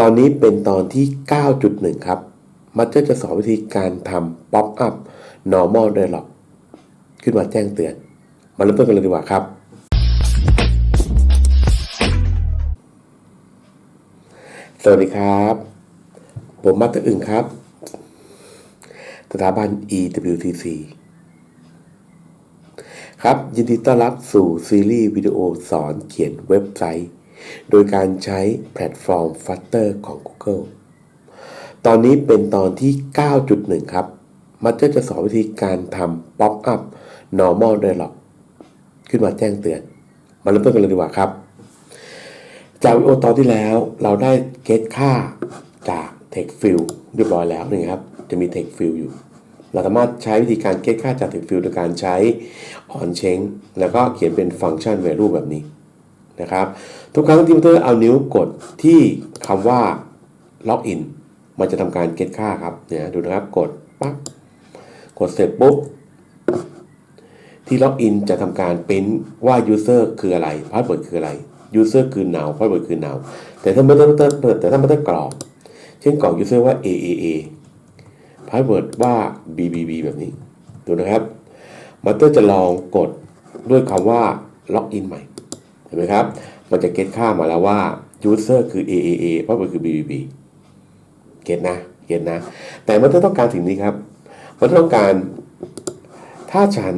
ตอนนี้เป็นตอนที่ 9.1 ครับ มัตเตอร์จะสอนวิธีการทำ Pop Up Normal Dialog ขึ้นมาแจ้งเตือน มาเริ่มต้นกันเลยดีกว่าครับ สวัสดีครับ ผมมัตเตอร์อึ่งครับ สถาบัน EWTC ครับ ยินดีต้อนรับสู่ซีรีส์วิดีโอสอนเขียนเว็บไซต์ โดยการใช้แพลตฟอร์ม Flutter ของ Google ตอนนี้เป็นตอนที่ 9.1 ครับ มัตเตอร์จะสอนวิธีการทำ Pop Up Normal Dialog ขึ้นมาแจ้งเตือน มาเริ่มต้นกันเลยดีกว่าครับ จากวิดีโอตอนที่แล้วเราได้เกตค่าจาก Text Field เรียบร้อยแล้วนะครับ จะมี Text Field อยู่เราสามารถใช้วิธีการเกตค่าจาก Text Field โดยการใช้ on change แล้วก็เขียนเป็นฟังก์ชัน value แบบนี้ นะครับทุกครั้งที่มอเตอร์เอานิ้วกดที่คำว่า login มันจะทำการเกตค่าครับเนี่ยดูนะครับกดปั๊บกดเสร็จปุ๊บที่ล็อกอินจะทำการเป็นว่า user คืออะไร password คืออะไร user คือ now password คือ now แต่ถ้าไม่ต้องแต่ถ้าไม่ต้องกรอกเช่นกรอก user ว่า aaa password ว่า bbb แบบนี้ดูนะครับ มัตเตอร์จะลองกดด้วยคำว่า login ใหม่ เห็นไหมครับ มันจะเก็ตค่ามาแล้วว่า user คือ aaa password คือ bbb เก็ตนะเก็ตนะ แต่มันต้องการสิ่งนี้ครับ มันต้องการ ถ้าฉัน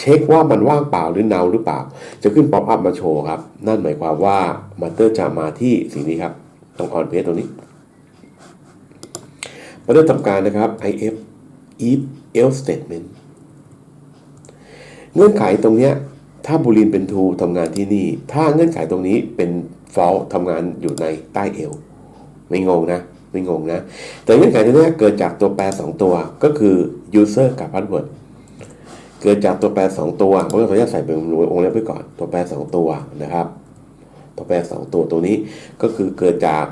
เช็คว่ามันว่างเปล่าหรือเนาหรือเปล่า จะขึ้นป๊อปอัพมาโชว์ครับ นั่นหมายความว่ามัตเตอร์จะมาที่สิ่งนี้ครับ ตรงออนเพจตรงนี้มัตเตอร์ทำการนะครับ if if else statement เงื่อนไขตรงเนี้ย ถ้าบูลินเป็น true ทำงานที่นี่ ถ้าเงื่อนไขตรงนี้เป็น false ทำงานอยู่ในใต้เอว ไม่งงนะ ไม่งงนะ แต่เงื่อนไขตรงนี้เกิดจากตัวแปร 2 ตัวก็คือ user กับ password เกิดจากตัวแปร 2 ตัวผมจะขออนุญาตใส่เป็นวงเล็บไว้ก่อน ตัวแปร 2 ตัวนะครับ ตัวแปร 2 ตัวตัวนี้ก็คือเกิดจาก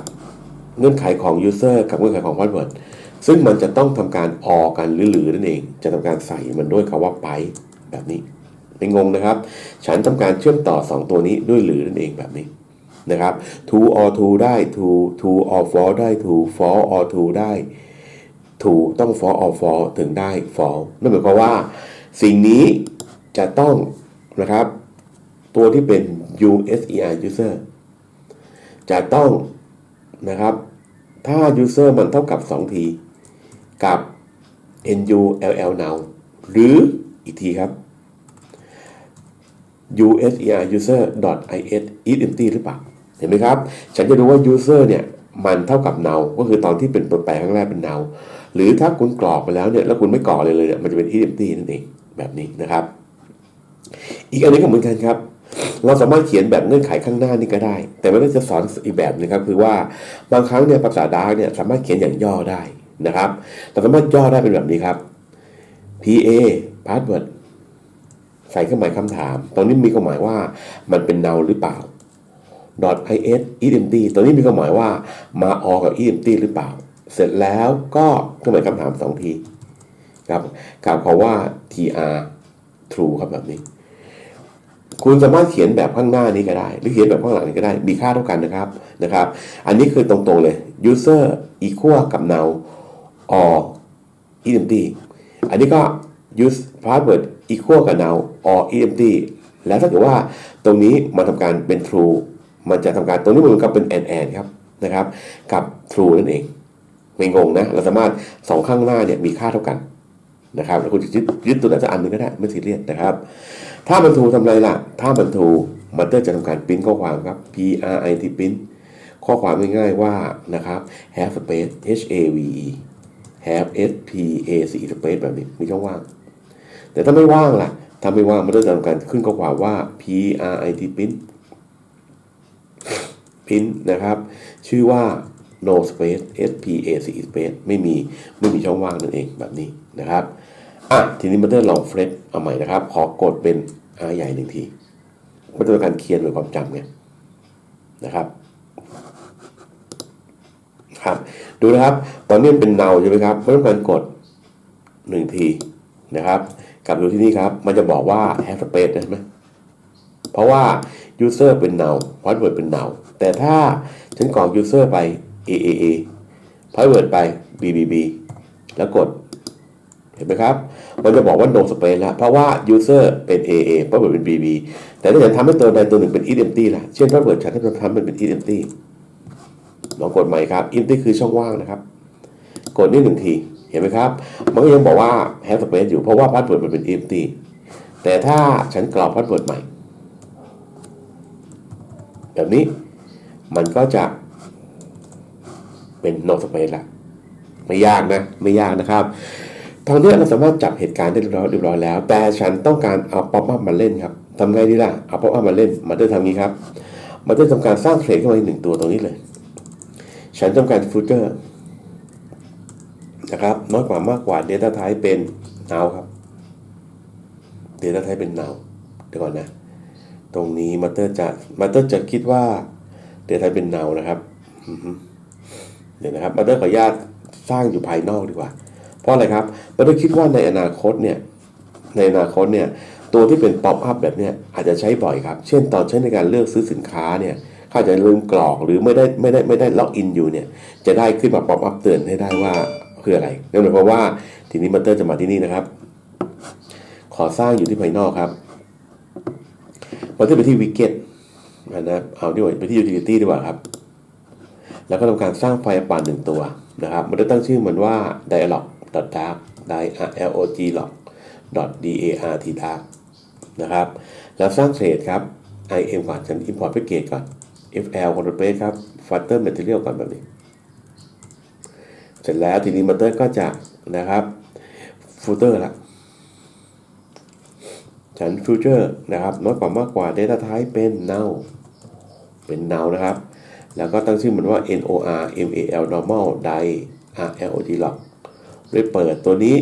เงื่อนไขของ user กับเงื่อนไขของ password ซึ่งมันจะต้องทำการออกันหรือหรือนั่นเอง จะทำการใส่มันด้วยคำว่าไปแบบนี้ ไม่งงนะครับ ฉันทำการเชื่อมต่อ 2 ตัวนี้ด้วยหรือนั่นเองแบบนี้นะครับ true or true ได้ true true or false ได้ true false or true ได้ true ต้อง false or false ถึงได้ false นั่นหมายความว่า สิ่งนี้จะต้องนะครับ ตัวที่เป็น user user จะต้องนะครับ ถ้า user มันเท่ากับ 2 ที กับ null now หรืออีกทีครับ user user is is empty หรือเปล่า เห็นไหมครับ ฉันจะดูว่า user เนี่ย มันเท่ากับ null ก็คือตอนที่เป็นตัวแปรข้งแรกเป็น null หรือถ้าคุณกรอกไปแล้วเนี่ย แล้วคุณไม่กรอกเลยเลยเนี่ย มันจะเป็น is empty นั่นเอง แบบนี้นะครับ อีกอันนี้ก็เหมือนกันครับ เราสามารถเขียนแบบเงื่อนไขข้างหน้านี่ก็ได้ แต่ไม่ได้จะสอนอีกแบบนึงครับ คือว่าบางครั้งเนี่ยภาษาดาร์กเนี่ยสามารถเขียนอย่างย่อได้นะครับ เราสามารถย่อได้เป็นแบบนี้ครับ pa password ส่เครื่องหมายคำถามตรงนี้มีความหมายว่ามันเป็น null หรือเปล่า .is is empty ตัวนี้มีความหมายว่ามาออกับ empty หรือเปล่า เสร็จแล้วก็เครื่องหมายคำถามสองทีครับกล่าวความว่า tr true ครับแบบนี้ คุณสามารถเขียนแบบข้างหน้านี้ก็ได้ หรือเขียนแบบข้างหลังนี้ก็ได้ มีค่าเท่ากันนะครับนะครับ อันนี้คือตรงๆเลย user equal กับ null or is empty อันนี้ก็ use password equal กับ null or empty แล้วถ้าเกิดว่าตรงนี้มาทำการเป็น true มันจะทำการตรงนี้มันก็เป็น and and ครับนะครับกับ true นั่นเองไม่งงนะ เราสามารถสองข้างหน้าเนี่ยมีค่าเท่ากันนะครับแล้วคุณจะยึดตัวไหนสักอันหนึงก็ได้ไม่ซีเรียสนะครับ ถ้ามันถูกทำไรล่ะ ถ้ามันถูกมันเตอร์จะทำการปริ้นข้อความครับ p r i t ปริ้นข้อความง่ายๆว่านะครับ have space h a v e have s p a c e space แบบนี้มีช่องว่าง แต่ถ้าไม่ว่างล่ะ ถ้าไม่ว่างมันจะทำการขึ้นข้อควาว่า p r i t ปริ้นปริ้นนะครับ ชื่อว่า no space s p a c e space ไม่มีไม่มีช่องว่างนั่นเองแบบนี้นะครับอะทีนี้มันจะลองเฟรชเอาใหม่นะครับ ขอกดเป็น R ใหญ่หนึ่งทีมันจะเป็นการเขียนหรือความจำไงนะครับครับดูนะครับ ตอนนี้เป็นเนาใช่ไหมครับไม่ต้อการกดหนึ่งทีนะครับ กลับดูที่นี่ครับ มันจะบอกว่า have space ใช่ไหมเพราะว่า user เป็น null password เป็น null แต่ถ้าฉันกรอก user ไป AAA password ไป BBB แล้วกด เห็นไหมครับ มันจะบอกว่า no space แล้ว เพราะว่า user เป็น AA password เป็น BB แต่ถ้าฉันทำให้ตัวใดตัวหนึ่งเป็น is empty ล่ะ เช่น password ฉันทำมันเป็น is empty ลองกดใหม่ครับ empty คือช่องว่างนะครับ กดนี่หนึ่งที ห็นไหมครับ มันก็ยังบอกว่า have space อยู่เพราะว่า password มันเป็น empty แต่ถ้าฉันกรอก password ใหม่ แบบนี้มันก็จะเป็น no space ละไม่ยากนะ ไม่ยากนะครับตอนนี้เราสามารถจับเหตุการณ์ได้เรียบร้อยเรียบร้อยแล้ว แต่ฉันต้องการเอาป๊อปอัพมาเล่นครับทำไงดีล่ะเอาป๊อปอัพมาเล่นมันจะทำงี้ครับ มันจะทำการสร้างเทรดขึ้นมาอีกหนึ่งตัวตรงนี้เลย ฉันต้องการฟูเจอร์ นะครับน้อยกว่ามากกว่า Data Type เป็น now ครับ Data Type เป็น now เดี๋ยวก่อนนะ ตรงนี้มาเตอร์จะมาเตอร์จะคิดว่า Data Type เป็น now นะครับเดี๋ยวนะครับมาเตอร์ขออนุญาตสร้างอยู่ภายนอกดีกว่า เพราะอะไรครับมาเตอร์คิดว่าในอนาคตเนี่ยในอนาคตเนี่ยตัวที่เป็นป๊อปอัพแบบเนี้ยอาจจะใช้บ่อยครับ เช่นตอนใช้ในการเลือกซื้อสินค้าเนี่ยเขาอาจจะลืมกรอกหรือไม่ได้ไม่ได้ไม่ได้ล็อกอินอยู่เนี่ยจะได้ขึ้นมาป๊อปอัพเตือนให้ได้ว่า คืออะไรนั่นหมายความว่าทีนี้มาเตอร์จะมาที่นี่นะครับ ขอสร้างอยู่ที่ภายนอกครับมาเตอร์ไปที่วิกเก็ตนะครับเอาดีกว่าไปที่ utility ดีกว่าครับ แล้วก็ทำการสร้างไฟล์ป่าหนึ่งตัวนะครับมันจะตั้งชื่อมันว่า dialog dark dialog log dart dark นะครับ แล้วสร้างเทรดครับ im ก่อนฉัน import package ก่อน fl control paste ครับ filter material ก่อนแบบนี้ เสร็จแล้วทีนี้มันเตอร์ก็จะนะครับ footer ละฉัน future นะครับน้อยกว่ามากกว่า data type เป็น now เป็น now นะครับ แล้วก็ตั้งชื่อมันว่า nor mal normal die rlog log ด้วยเปิดตัวนี้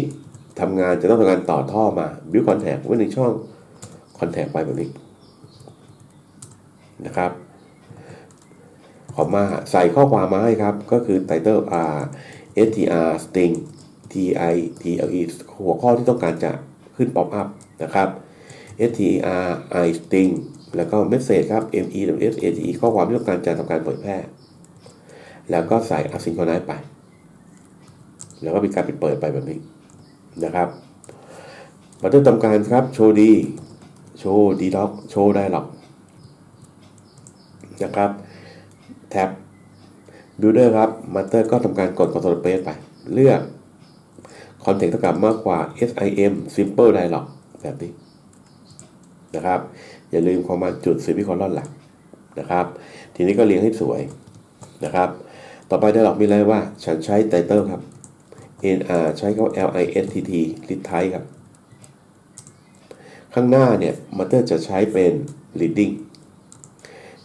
ทำงานจะต้องทำงานต่อท่อมา build contact ไว้ในช่อง contact ไปแบบนี้นะครับขอมาใส่ข้อความมาให้ครับ ก็คือ title r str string ti tle หัวข้อที่ต้องการจะขึ้น pop up นะครับ str i string แล้วก็ message ครับ me ws ate ข้อความที่ต้องการจะทำการเผยแพร่ แล้วก็ใส่ asynchronous ไป แล้วก็มีการปิดเปิดไปแบบนี้นะครับเราจะทำการครับ โชว์ดี โชว์ดีล็อก โชว์ได้หรอกนะครับ แท็บ Builder ครับ Master ก็ทำการกด Control Space ไป เลือก Context เท่ากับมากกว่า SIM Simple Dialog แบบนี้นะครับ อย่าลืมคอมมาจุดสิวิคอลอนหลักนะครับ ทีนี้ก็เรียงให้สวยนะครับ ต่อไป Dialog มีอะไรว่า ฉันใช้ Title ครับ NR ใช้เขา LISTT List Type ครับ ข้างหน้าเนี่ย Master จะใช้เป็น Leading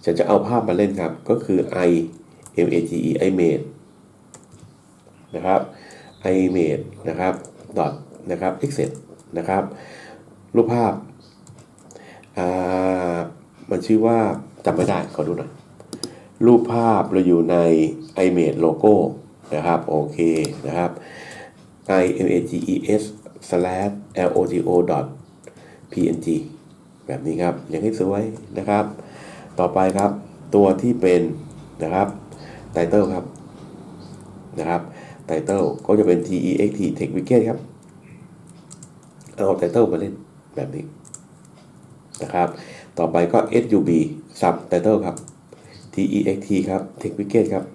ฉันจะเอาภาพมาเล่นครับ ก็คือ i m a g e image นะครับ image นะครับ dot นะครับ exit นะครับ รูปภาพอ่ามันชื่อว่าจำไม่ได้ ขอดูหน่อย รูปภาพเราอยู่ใน image logo นะครับ โอเคนะครับ i m a g e s slash l o g o dot png แบบนี้ครับเรียงให้สวยนะครับ ต่อไปครับตัวที่เป็นนะครับ ไตเติลครับนะครับไตเติลก็จะเป็น text text wicket ครับ เอาไตเติลมาเล่นแบบนี้นะครับ ต่อไปก็ sub sub title ครับ text ครับ text wicket ครับ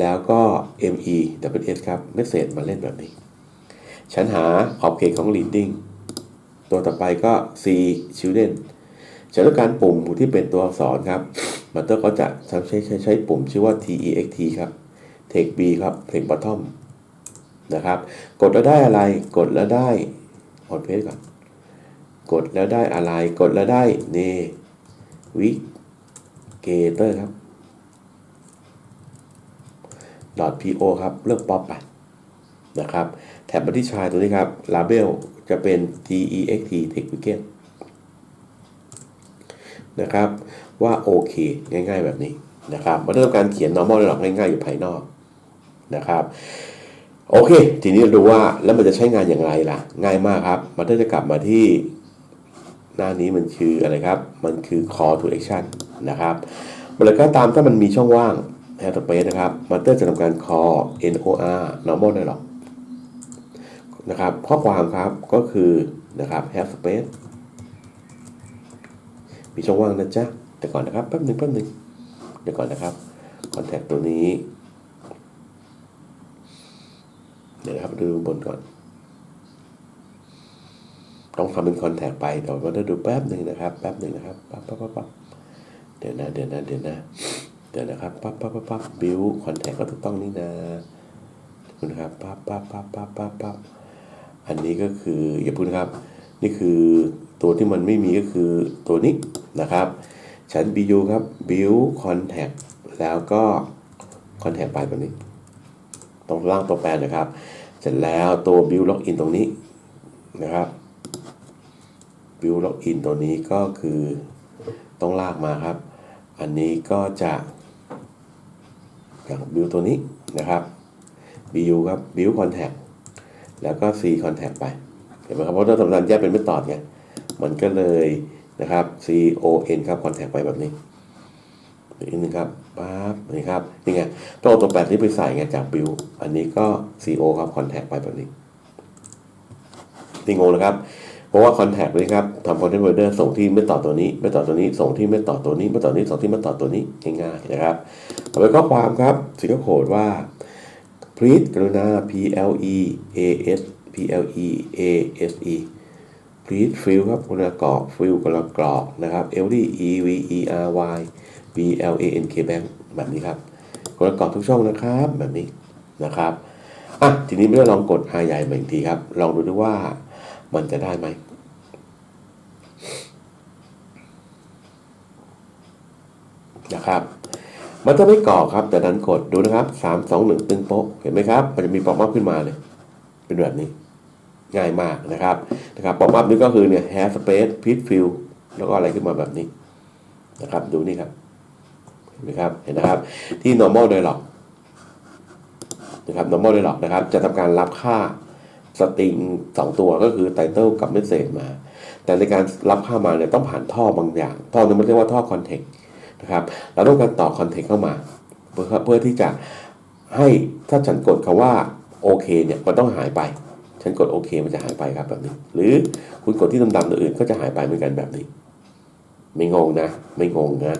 แล้วก็ me ws ครับ message มาเล่นแบบนี้ ฉันหาขอบเขตของ reading ตัวต่อไปก็ c children ฉันต้องการปุ่มที่เป็นตัวอักษรครับ มันเตอร์ก็จะใช้ใช้ใช้ใช้ปุ่มชื่อว่า text ครับ text b ครับ text bottom นะครับ กดแล้วได้อะไร กดแล้วได้อดเพจก่อน กดแล้วได้อะไร กดแล้วได้เนวิเกเตอร์ครับ .po ครับ เลือกป๊อปไปนะครับ แท็บบันที่ชายตัวนี้ครับ label จะเป็น text text wicket นะครับว่าโอเค ง่าย ๆ แบบนี้นะครับไม่ได้ต้องการเขียน normal หรอกง่าย ๆ อยู่ภายนอกนะครับโอเค ทีนี้ดูว่าแล้วมันจะใช้งานอย่างไรล่ะ ง่ายมากครับ มันจะกลับมาที่หน้านี้มันคืออะไรครับ มันคือ call to action นะครับเมื่อไรก็ตามถ้ามันมีช่องว่าง have space นะครับ master จะทำการ call nor normal dialog นะครับข้อความครับก็คือนะครับ have space มีช่องว่างนะจ๊ะแต่ก่อนนะครับแป๊บหนึ่งแป๊บหนึ่งเดี๋ยวก่อนนะครับ contact ตัวนี้เดี๋ยวนะครับดูบนก่อน ต้องทำเป็น contact ไปเดี๋ยวเราดูแป๊บหนึ่งนะครับแป๊บหนึ่งนะครับปั๊บปั๊บปั๊บปั๊บเดี๋ยวนะเดี๋ยวนะเดี๋ยวนะเดี๋ยวนะครับปั๊บปั๊บปั๊บปั๊บ build contact ก็ถูกต้องนี่นะคุณครับปั๊บปั๊บปั๊บปั๊บปั๊บปั๊บอันนี้ก็คืออย่าพูดนะครับ นี่คือ ตัวที่มันไม่มีก็คือตัวนี้นะครับฉัน bu ครับ build contact แล้วก็ contact ไปแบบนี้ ตรงล่างตัวแปรนะครับ เสร็จแล้วตัว build login ตรงนี้นะครับ build login ตัวนี้ก็คือต้องลากมาครับ อันนี้ก็จะอย่าง build ตัวนี้นะครับ bu ครับ build contact แล้วก็ c contact ไป เห็นไหมครับ เพราะถ้าสำคัญแยกเป็นไม่ตอดไง มันก็เลยนะครับ c o n ครับ contact ไปแบบนี้อีกนึงครับปั๊บนี่ครับนี่ไงต้องเอาตัวแปดนี้ไปใส่ไงจากบิลอันนี้ก็ CO ครับ contact ไปแบบนี้นี่งงนะครับเพราะว่า contact นี้ครับทำ content provider ส่งที่ไม่ต่อตัวนี้ ไม่ต่อตัวนี้ ส่งที่ไม่ต่อตัวนี้ ไม่ต่อนี้ส่งที่ไม่ต่อตัวนี้ง่ายๆนะครับต่อไปข้อความครับสิงคโปร์ว่า please กรุณา P L E A S P L E A S E please fill ครับกรุณกรอก fill กรุณากรอกนะครับ L D E V E R Y B L A N K Bank แบบนี้ครับกรุณากรอกทุกช่องนะครับแบบนี้นะครับอะทีนี้ไม่ได้ลองกด R ใหญ่มาอีกทีครับ ลองดูด้วยว่ามันจะได้ไหมนะครับ มันจะไม่กรอกครับ แต่ดันกดดูนะครับสามสองหนึ่งตึงโป๊ะเห็นไหมครับ มันจะมีป๊อปอัพขึ้นมาเลย เป็นแบบนี้ ง่ายมากนะครับ นะครับป๊อปอัพนี้ก็คือเนี่ย hair space pit fill แล้วก็อะไรขึ้นมาแบบนี้นะครับ ดูนี่ครับเห็นไหมครับเห็นนะครับที่ normal dialog นะครับ normal dialog นะครับ จะทำการรับค่าสตริงสองตัวก็คือ title กับ message มา แต่ในการรับค่ามาเนี่ยต้องผ่านท่อบางอย่าง ท่อนี้มันเรียกว่าท่อ context นะครับเราต้องการต่อ context เข้ามา เพื่อเพื่อที่จะให้ถ้าฉันกดคำว่าโอเคเนี่ยมันต้องหายไป ฉันกดโอเคมันจะหายไปครับแบบนี้ หรือคุณกดที่ดำๆตัวอื่นก็จะหายไปเหมือนกันแบบนี้ ไม่งงนะ ไม่งงนะ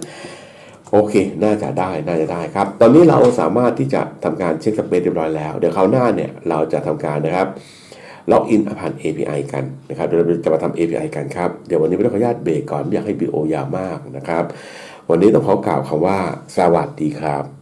โอเค น่าจะได้ น่าจะได้ครับ ตอนนี้เราสามารถที่จะทำการเช็คสเปซเรียบร้อยแล้ว เดี๋ยวคราวหน้าเนี่ย เราจะทำการนะครับล็อกอินผ่าน API กันนะครับ เดี๋ยวเราจะมาทำ API กันครับ เดี๋ยววันนี้ไม่ต้องขออนุญาตเบรกก่อนไม่อยากให้วิดีโอยาวมากนะครับ วันนี้ต้องขอกล่าวคำว่า สวัสดีครับ